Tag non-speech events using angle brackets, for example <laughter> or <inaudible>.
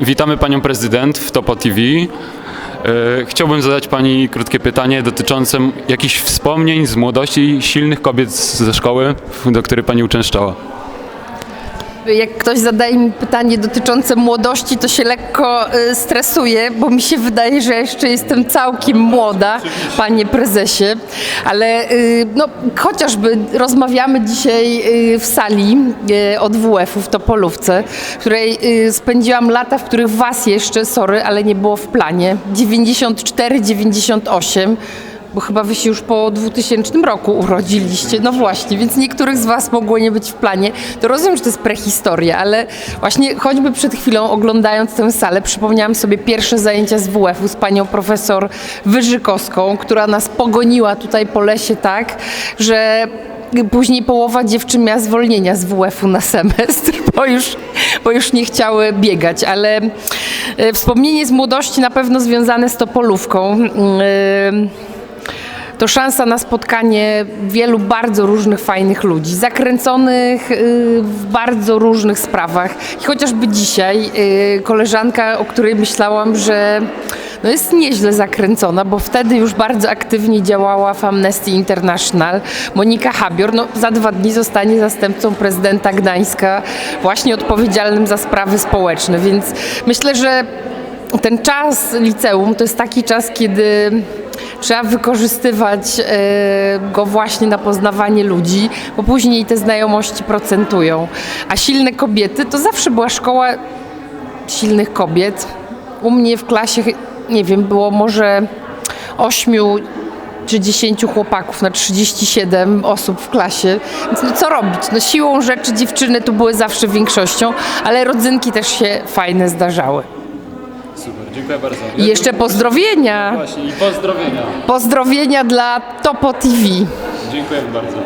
Witamy panią prezydent w Topo TV. E, Chciałbym zadać pani krótkie pytanie dotyczące jakichś wspomnień z młodości silnych kobiet ze szkoły, do której pani uczęszczała. Jak ktoś zadaje mi pytanie dotyczące młodości, to się lekko y, stresuję, bo mi się wydaje, że jeszcze jestem całkiem młoda, panie prezesie. Ale y, no, chociażby rozmawiamy dzisiaj y, w sali od WF-u w Topolówce, w której spędziłam lata, w których was jeszcze, sorry, ale nie było w planie. 94-98 bo chyba wy się już po 2000 roku urodziliście. No właśnie, więc niektórych z was mogło nie być w planie. To rozumiem, że to jest prehistoria, ale właśnie choćby przed chwilą oglądając tę salę, przypomniałam sobie pierwsze zajęcia z WF-u z panią profesor Wyżykowską, która nas pogoniła tutaj po lesie tak, że Później połowa dziewczyn miała zwolnienia z WF-u na semestr, <laughs> bo już, bo już nie chciały biegać, ale e, wspomnienie z młodości na pewno związane z Topolówką. Yy, to szansa na spotkanie wielu bardzo różnych fajnych ludzi, zakręconych y, w bardzo różnych sprawach. I chociażby dzisiaj y, koleżanka, o której myślałam, że no jest nieźle zakręcona, bo wtedy już bardzo aktywnie działała w Amnesty International. Monika Habior no, za dwa dni zostanie zastępcą prezydenta Gdańska, właśnie odpowiedzialnym za sprawy społeczne, więc myślę, że ten czas liceum to jest taki czas, kiedy trzeba wykorzystywać e, go właśnie na poznawanie ludzi, bo później te znajomości procentują. A silne kobiety to zawsze była szkoła silnych kobiet. U mnie w klasie, nie wiem, było może ośmiu czy 10 chłopaków na 37 osób w klasie. Więc no co robić? No siłą rzeczy dziewczyny tu były zawsze większością, ale rodzynki też się fajne zdarzały. Dziękuję bardzo. I jeszcze pozdrowienia. Właśnie, i pozdrowienia. Pozdrowienia dla Topo TV. Dziękuję bardzo.